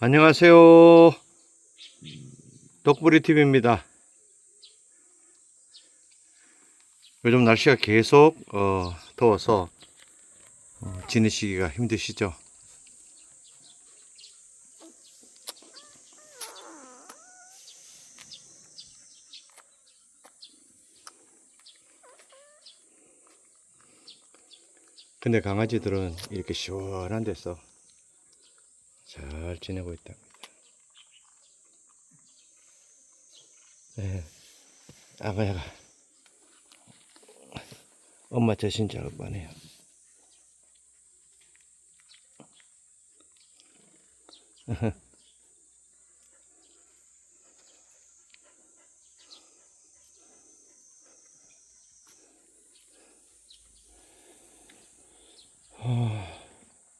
안녕하세요. 독부리 TV입니다. 요즘 날씨가 계속 어, 더워서 어, 지내시기가 힘드시죠? 근데 강아지들은 이렇게 시원한 데서 잘 지내고 있답니다. 네. 아가야가 엄마 자신 작업하네요.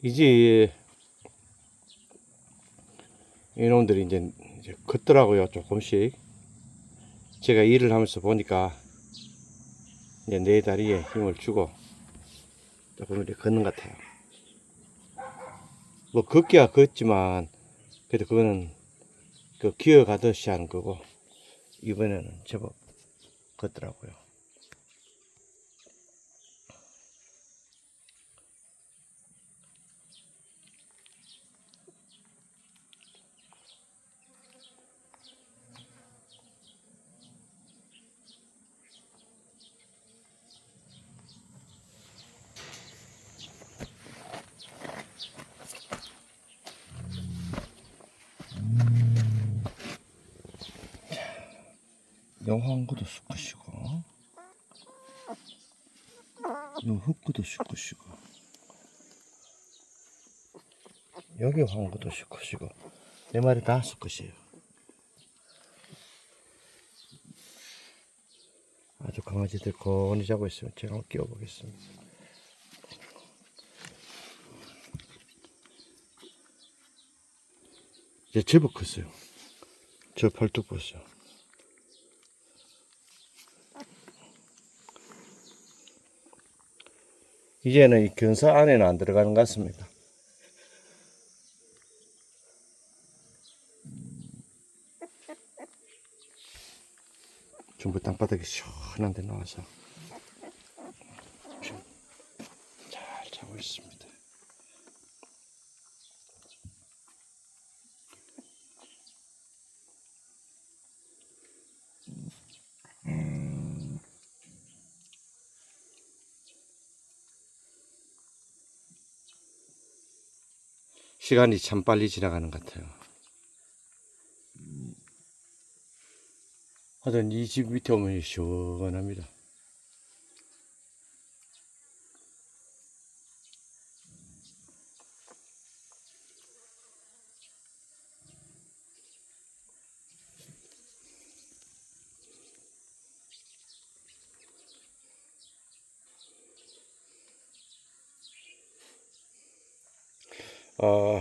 이제 이놈들이 이제, 이제 컸더라고요 조금씩. 제가 일을 하면서 보니까 이제 내 다리에 힘을 주고 조금 이렇게 걷는 것 같아요. 뭐 걷기야 걷지만 그래도 그거는 그 기어가듯이 하는 거고 이번에는 제법 걷더라고요 요 황구도 씻으시고 요 흑구도 씻으시고 여기 황구도 씻으시고 네 마리 다 씻으세요. 아주 강아지들 고온히 자고 있으면 제가 한번 끼워보겠습니다. 이제 제법 컸어요. 저 팔뚝 보세요 이제는 이 견사 안에는 안 들어가는 것 같습니다. 전부 땅바닥에 시원한 데 나와서 잘 자고 있습니다. 시간이 참 빨리 지나가는 것 같아요. 하여튼 이 집 밑에 오면 시원합니다. 어,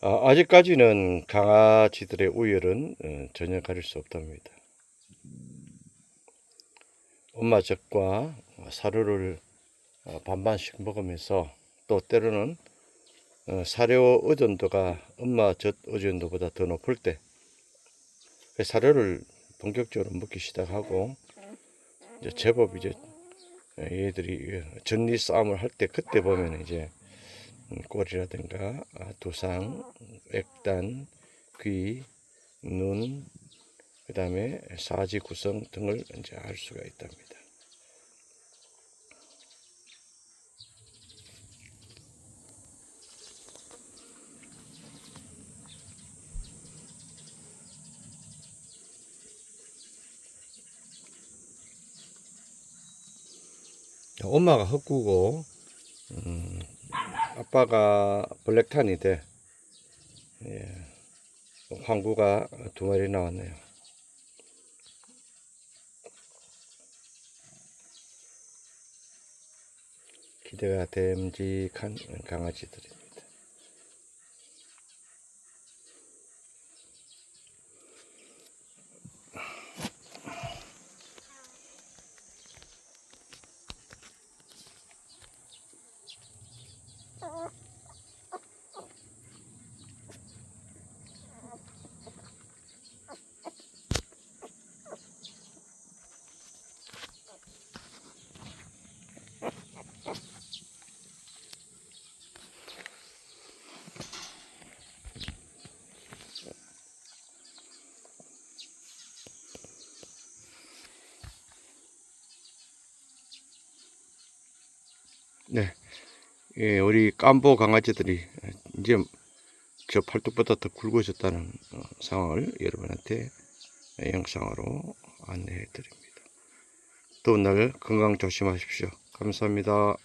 아, 아직까지는 강아지들의 우열은 어, 전혀 가릴 수 없답니다. 엄마 젖과 사료를 어, 반반씩 먹으면서 또 때로는 어, 사료 의존도가 엄마 젖 의존도보다 더 높을 때그 사료를 본격적으로 먹기 시작하고 이제 제법 이제 얘들이 전리 싸움을 할 때 그때 보면 이제 음, 꼬리라든가 아, 액단, 귀, 눈, 그 다음에 사지 구성 등을 이제 알 수가 있답니다. 엄마가 흑구고 음, 아빠가 블랙탄이 돼. 예. 황구가 두 마리 나왔네요. 기대가 됨직한 강아지들입니다. 네, 예, 우리 깜보 강아지들이 이제 저 팔뚝보다 더 굵어졌다는 어, 상황을 여러분한테 영상으로 안내해 드립니다. 더운 날 건강 조심하십시오. 감사합니다.